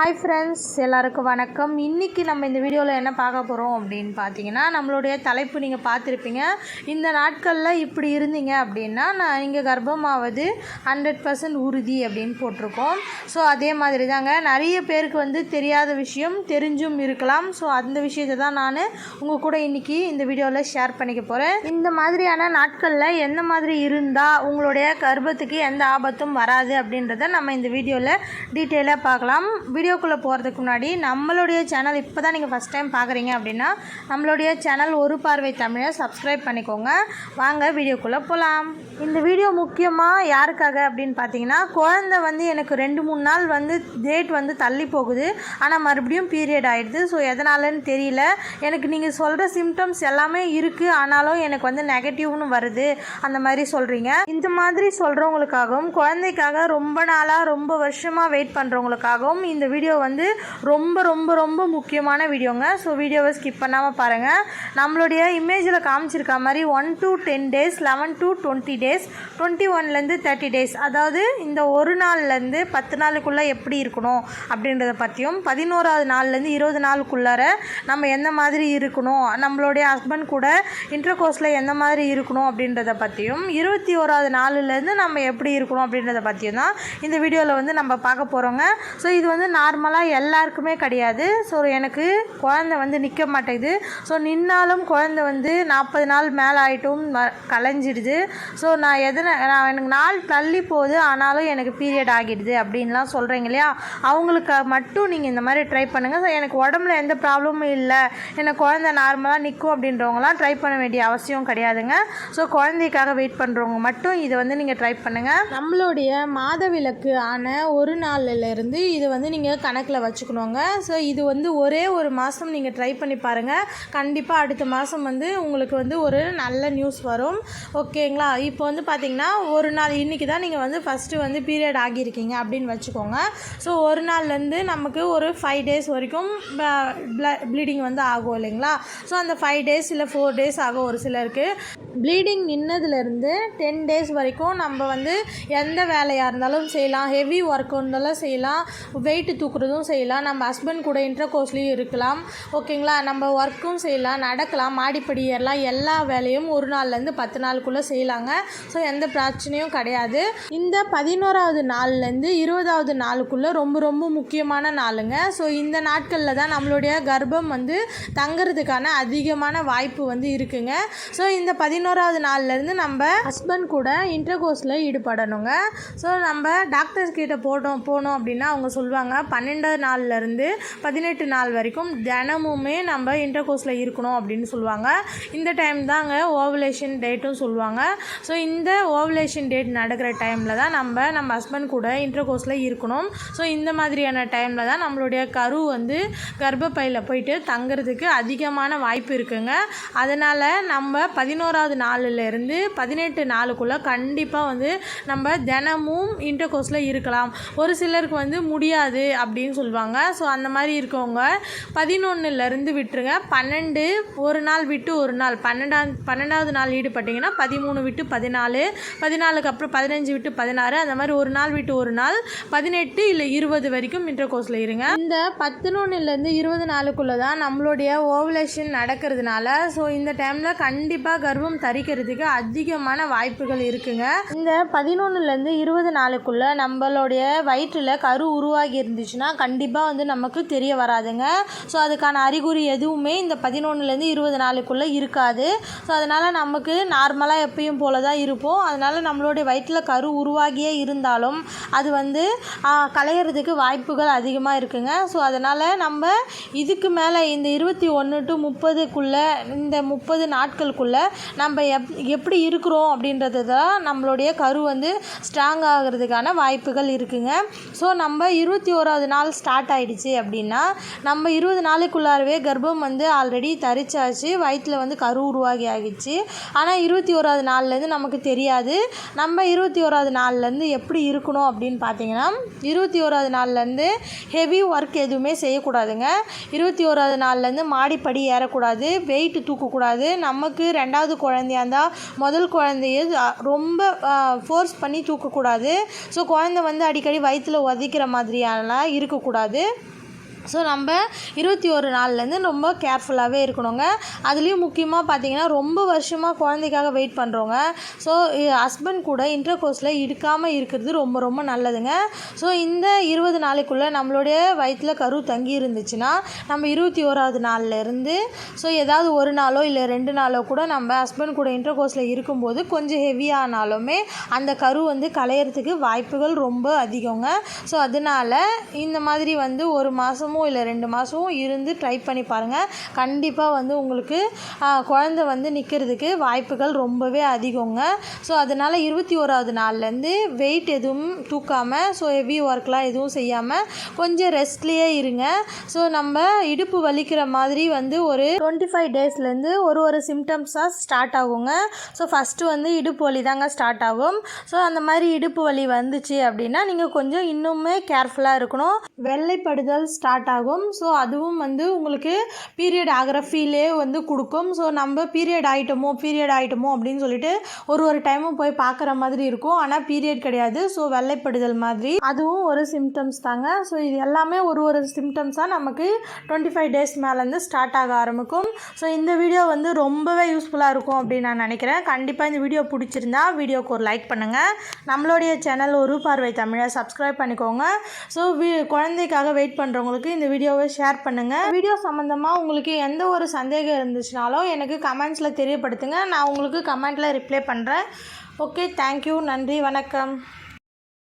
Hi friends எல்லாருக்கும் வணக்கம். இன்றைக்கி நம்ம இந்த வீடியோவில் என்ன பார்க்க போகிறோம் அப்படின்னு பார்த்தீங்கன்னா நம்மளுடைய தலைப்பு நீங்கள் பார்த்துருப்பீங்க. இந்த நாட்களில் இப்படி இருந்தீங்க அப்படின்னா நான் இங்கே கர்ப்பமாவது ஹண்ட்ரட் பர்சன்ட் உறுதி அப்படின்னு போட்டிருக்கோம். ஸோ அதே மாதிரி தாங்க நிறைய பேருக்கு வந்து தெரியாத விஷயம் தெரிஞ்சும் இருக்கலாம். ஸோ அந்த விஷயத்தை தான் நான் உங்கள் கூட இன்றைக்கி இந்த வீடியோவில் ஷேர் பண்ணிக்க போகிறேன் இந்த மாதிரியான நாட்களில் எந்த மாதிரி இருந்தால் உங்களுடைய கர்ப்பத்துக்கு எந்த ஆபத்தும் வராது அப்படின்றத நம்ம இந்த வீடியோவில் டீட்டெயிலாக பார்க்கலாம். வீடியோ வீடியோக்குள்ளே போகிறதுக்கு முன்னாடி நம்மளுடைய சேனல் இப்போ தான் நீங்கள் ஃபஸ்ட் டைம் பார்க்குறீங்க அப்படின்னா நம்மளுடைய சேனல் ஒரு பார்வை தமிழை சப்ஸ்கிரைப் பண்ணிக்கோங்க. வாங்க வீடியோக்குள்ளே போகலாம் இந்த வீடியோ முக்கியமாக யாருக்காக அப்படின்னு பார்த்தீங்கன்னா குழந்தை வந்து எனக்கு ரெண்டு மூணு நாள் வந்து டேட் வந்து தள்ளி போகுது. ஆனால் மறுபடியும் பீரியட் ஆகிடுது ஸோ எதனாலன்னு தெரியல. எனக்கு நீங்கள் சொல்கிற சிம்டம்ஸ் எல்லாமே இருக்குது ஆனாலும் எனக்கு வந்து நெகட்டிவ்னு வருது. அந்த மாதிரி சொல்கிறீங்க இந்த மாதிரி சொல்கிறவங்களுக்காகவும் குழந்தைக்காக ரொம்ப நாளாக ரொம்ப வருஷமாக வெயிட் பண்ணுறவங்களுக்காகவும் இந்த வீடியோ வந்து ரொம்ப ரொம்ப ரொம்ப முக்கியமான வீடியோங்க ஸோ வீடியோவை ஸ்கிப் பண்ணாமல் பாருங்கள் நம்மளுடைய இமேஜில் காமிச்சிருக்க மாதிரி one to ten days eleven to twenty days twenty ஒன்லேருந்து தேர்ட்டி டேஸ் அதாவது இந்த ஒரு நாள்லேருந்து பத்து நாளுக்குள்ளே எப்படி இருக்கணும் அப்படின்றத பற்றியும் பதினோராவது நாள்லேருந்து இருபது நாளுக்குள்ளார நம்ம எந்த மாதிரி இருக்கணும் நம்மளுடைய ஹஸ்பண்ட் கூட இன்டர் கோர்ஸில் எந்த மாதிரி இருக்கணும் அப்படின்றத பற்றியும் இருபத்தி ஓராவது நாலுலேருந்து நம்ம எப்படி இருக்கணும் அப்படின்றத பற்றியும் தான் இந்த வீடியோவில் வந்து நம்ம பார்க்க போகிறோங்க ஸோ இது வந்து நார்மலாக எல்லாருக்குமே கிடையாது. ஸோ எனக்கு குழந்தை வந்து நிற்க மாட்டேங்குது. ஸோ நின்னாலும் குழந்தை வந்து நாற்பது நாள் மேலே ஆகிட்டும் கலைஞ்சிடுது ஸோ நான் எதனை நான் எனக்கு நாள் தள்ளி போகுது ஆனாலும் எனக்கு பீரியட் ஆகிடுது அப்படின்லாம் சொல்கிறீங்க இல்லையா? அவங்களுக்கு மட்டும் நீங்கள் இந்த மாதிரி ட்ரை பண்ணுங்கள் ஸோ எனக்கு உடம்புல எந்த ப்ராப்ளமும் இல்லை. எனக்கு குழந்தை நார்மலாக நிற்கும் அப்படின்றவங்களாம் ட்ரை பண்ண வேண்டிய அவசியம் கிடையாதுங்க. ஸோ குழந்தைக்காக வெயிட் பண்ணுறவங்க மட்டும் இதை வந்து நீங்கள் ட்ரை பண்ணுங்கள் நம்மளுடைய மாதவிலக்கு ஆன ஒரு நாளிலிருந்து இது வந்து நீங்கள் கணக்கில் வச்சுக்கணுங்க. ஸோ இது வந்து ஒரே ஒரு மாதம் நீங்கள் ட்ரை பண்ணி பாருங்கள் கண்டிப்பாக அடுத்த மாதம் வந்து உங்களுக்கு வந்து ஒரு நல்ல நியூஸ் வரும். ஓகேங்களா இப்போ வந்து பார்த்தீங்கன்னா ஒரு நாள் இன்றைக்கி தான் நீங்கள் வந்து ஃபஸ்ட்டு வந்து பீரியட் ஆகியிருக்கீங்க அப்படின்னு வச்சுக்கோங்க. ஸோ ஒரு நாள்லேருந்து நமக்கு ஒரு ஃபைவ் டேஸ் வரைக்கும் ப்ளீடிங் வந்து ஆகும் இல்லைங்களா? ஸோ அந்த ஃபைவ் டேஸ் இல்லை ஃபோர் டேஸ் ஆகும் ஒரு சிலருக்கு. ப்ளீடிங் நின்னதுலேருந்து டென் டேஸ் வரைக்கும் நம்ம வந்து எந்த வேலையாக இருந்தாலும் செய்யலாம். ஹெவி ஒர்க் இருந்தாலும் செய்யலாம். வெயிட் தூக்குறதும் செய்யலாம். நம்ம ஹஸ்பண்ட் கூட இன்டர் கோர்ஸ்லேயும் இருக்கலாம். ஓகேங்களா நம்ம ஒர்க்கும் செய்யலாம். நடக்கலாம். மாடிப்படி ஏறலாம். எல்லா வேலையும் ஒரு நாள்லேருந்து பத்து நாளுக்குள்ளே செய்யலாங்க. ஸோ எந்த பிரச்சனையும் கிடையாது. இந்த பதினோராவது நாள்லேருந்து இருபதாவது நாளுக்குள்ளே ரொம்ப ரொம்ப முக்கியமான நாளுங்க. ஸோ இந்த நாட்களில் தான் நம்மளுடைய கர்ப்பம் வந்து தங்குறதுக்கான அதிகமான வாய்ப்பு வந்து இருக்குங்க. ஸோ இந்த பதினோராவது நாள்லேருந்து நம்ம ஹஸ்பண்ட் கூட இன்டர்கோர்ஸில் ஈடுபடணுங்க. ஸோ நம்ம டாக்டர்ஸ் கிட்ட போட்டோம் போனோம் அப்படின்னா அவங்க சொல்லுவாங்க பன்னெண்டாவது நாள்லேருந்து பதினெட்டு நாள் வரைக்கும் தினமுமே நம்ம இன்டர்கோர்ஸில் இருக்கணும் அப்படின்னு சொல்லுவாங்க. இந்த டைம் தாங்க ஓவலேஷன் டேட்டும் சொல்லுவாங்க. ஸோ இந்த ஓவலேஷன் டேட் நடக்கிற டைமில் தான் நம்ம நம்ம ஹஸ்பண்ட் கூட இன்டர்கோர்ஸில் இருக்கணும். ஸோ இந்த மாதிரியான டைமில் தான் நம்மளுடைய கரு வந்து கர்ப்பப்பையில் போயிட்டு தங்குறதுக்கு அதிகமான வாய்ப்பு இருக்குங்க. அதனால் நம்ம பதினோராவது நாலுலேருந்து பதினெட்டு நாளுக்குள்ளே கண்டிப்பாக வந்து நம்ம தினமும் இன்டர் கோர்ஸில் இருக்கலாம். ஒரு சிலருக்கு வந்து முடியாது அப்படின்னு சொல்லுவாங்க. ஸோ அந்த மாதிரி இருக்கவங்க பதினொன்றுலேருந்து விட்டுருங்க. பன்னெண்டு ஒரு நாள் விட்டு ஒரு நாள். பன்னெண்டாம் பன்னெண்டாவது நாள் ஈடுபட்டிங்கன்னா பதிமூணு விட்டு பதினாலு பதினாலுக்கு அப்புறம் பதினஞ்சு விட்டு பதினாறு அந்த மாதிரி ஒரு நாள் விட்டு ஒரு நாள் பதினெட்டு இல்லை இருபது வரைக்கும் இன்டர் கோர்ஸில் இருங்க. இந்த பத்தினொன்னுலேருந்து இருபது நாளுக்குள்ளே தான் நம்மளுடைய ஓவலேஷன் நடக்கிறதுனால ஸோ இந்த டைமில் கண்டிப்பாக கர்ப்பம் தரிக்கிறதுக்கு அதிகமான வாய்ப்புகள் இருக்குங்க. இந்த பதினொன்றுலேருந்து இருபது நாளுக்குள்ளே நம்மளுடைய வயிற்றில் கரு உருவாகி இருந்துச்சுன்னா கண்டிப்பாக வந்து நமக்கு தெரிய வராதுங்க. ஸோ அதுக்கான அறிகுறி எதுவுமே இந்த பதினொன்றுலேருந்து இருபது நாளுக்குள்ளே இருக்காது. ஸோ அதனால் நமக்கு நார்மலாக எப்பயும் போல தான் இருப்போம். அதனால் நம்மளுடைய வயிற்றில் கரு உருவாகியே இருந்தாலும் அது வந்து ஆ, கலையிறதுக்கு வாய்ப்புகள் அதிகமாக இருக்குங்க. ஸோ அதனால் நம்ம இதுக்கு மேலே இந்த இருபத்தி ஒன்று டு முப்பதுக்குள்ளே இந்த முப்பது நாட்களுக்குள்ளே நம்ம நம்ம எப் எப்படி இருக்கிறோம் அப்படின்றது தான் நம்மளுடைய கரு வந்து ஸ்ட்ராங் ஆகிறதுக்கான வாய்ப்புகள் இருக்குங்க. ஸோ நம்ம இருபத்தி ஓராவது நாள் ஸ்டார்ட் ஆகிடுச்சு அப்படின்னா நம்ம இருபது நாளுக்குள்ளாரவே கர்ப்பம் வந்து ஆல்ரெடி தரிச்சாச்சு வயிற்றில் வந்து கரு உருவாகி ஆகிடுச்சு. ஆனால் இருபத்தி ஓராவது நாள்லேருந்து நமக்கு தெரியாது. நம்ம இருபத்தி ஓராவது நாள்லேருந்து எப்படி இருக்கணும் அப்படின்னு பார்த்தீங்கன்னா இருபத்தி ஓராவது நாள்லேருந்து ஹெவி ஒர்க் எதுவுமே செய்யக்கூடாதுங்க. இருபத்தி ஓராவது நாள்லேருந்து மாடிப்படி ஏறக்கூடாது வெயிட் தூக்கக்கூடாது. நமக்கு ரெண்டாவது குழந்தை குழந்தையாக இருந்தால் முதல் குழந்தைய ரொம்ப ஃபோர்ஸ் பண்ணி தூக்கக்கூடாது. ஸோ குழந்தை வந்து அடிக்கடி வயிற்றில் உதைக்கிற மாதிரியான இருக்கக்கூடாது. ஸோ நம்ம இருபத்தி ஒரு நாள்லேருந்து ரொம்ப கேர்ஃபுல்லாகவே இருக்கணுங்க. அதுலேயும் முக்கியமாக பார்த்தீங்கன்னா ரொம்ப வருஷமாக குழந்தைக்காக வெயிட் பண்ணுறவங்க ஸோ ஹஸ்பண்ட் கூட இன்டர் கோர்ஸில் இடுக்காமல் இருக்கிறது ரொம்ப ரொம்ப நல்லதுங்க. ஸோ இந்த இருபது நாளைக்குள்ளே நம்மளுடைய வயிற்றில் கரு தங்கி இருந்துச்சுன்னா நம்ம இருபத்தி ஓராவது நாள்லேருந்து ஸோ ஏதாவது ஒரு நாளோ இல்லை ரெண்டு நாளோ கூட நம்ம ஹஸ்பண்ட் கூட இன்டர் கோர்ஸில் இருக்கும்போது கொஞ்சம் ஹெவியானாலுமே அந்த கரு வந்து களையிறதுக்கு வாய்ப்புகள் ரொம்ப அதிகங்க. ஸோ அதனால் இந்த மாதிரி வந்து ஒரு மாதம் இல்லை ரெண்டு மாதமும் இருந்து ட்ரை பண்ணி பாருங்கள் கண்டிப்பாக வந்து உங்களுக்கு குழந்த குழந்தை வந்து நிற்கிறதுக்கு வாய்ப்புகள் ரொம்பவே அதிகங்க. ஸோ அதனால் இருபத்தி ஓராவது நாள்லேருந்து வெயிட் எதுவும் தூக்காமல் ஸோ ஹெவி ஒர்க்லாம் எதுவும் செய்யாமல் கொஞ்சம் ரெஸ்ட்லேயே இருங்க. ஸோ நம்ம இடுப்பு வலிக்கிற மாதிரி வந்து ஒரு டுவெண்ட்டி ஃபைவ் டேஸ்லேருந்து ஒரு ஒரு சிம்டம்ஸாக ஸ்டார்ட் ஆகுங்க. ஸோ ஃபஸ்ட்டு வந்து இடுப்பு வலி தாங்க ஸ்டார்ட் ஆகும். ஸோ அந்த மாதிரி இடுப்பு வலி வந்துச்சு அப்படின்னா நீங்கள் கொஞ்சம் இன்னுமே கேர்ஃபுல்லாக இருக்கணும். வெள்ளைப்படுதல் ஸ்டார்ட் ஸ்டார்ட் ஆகும். ஸோ அதுவும் வந்து உங்களுக்கு பீரியட் ஆகிற ஃபீலே வந்து கொடுக்கும். ஸோ நம்ம பீரியட் ஆகிட்டோமோ பீரியட் ஆகிட்டோமோ அப்படின்னு சொல்லிட்டு ஒரு ஒரு டைமும் போய் பார்க்குற மாதிரி இருக்கும். ஆனால் பீரியட் கிடையாது. ஸோ வெள்ளைப்படுதல் மாதிரி. அதுவும் ஒரு சிம்டம்ஸ் தாங்க. ஸோ இது எல்லாமே ஒரு ஒரு சிம்டம்ஸாக நமக்கு டுவெண்ட்டி ஃபைவ் டேஸ் மேலேருந்து ஸ்டார்ட் ஆக ஆரம்பிக்கும். ஸோ இந்த வீடியோ வந்து ரொம்பவே யூஸ்ஃபுல்லாக இருக்கும் அப்படின்னு நான் நினைக்கிறேன். கண்டிப்பாக இந்த வீடியோ பிடிச்சிருந்தா வீடியோக்கு ஒரு லைக் பண்ணுங்கள் நம்மளுடைய சேனல் ஒரு பார்வை தமிழை சப்ஸ்கிரைப் பண்ணிக்கோங்க. ஸோ வீ குழந்தைக்காக வெயிட் பண்ணுறவங்களுக்கு இந்த வீடியோவை ஷேர் பண்ணுங்கள் வீடியோ சம்மந்தமாக உங்களுக்கு எந்த ஒரு சந்தேகம் இருந்துச்சுனாலும் எனக்கு கமெண்ட்ஸில் தெரியப்படுத்துங்க. நான் உங்களுக்கு கமெண்ட்டில் ரிப்ளை பண்ணுறேன் ஓகே தேங்க்யூ நன்றி வணக்கம்.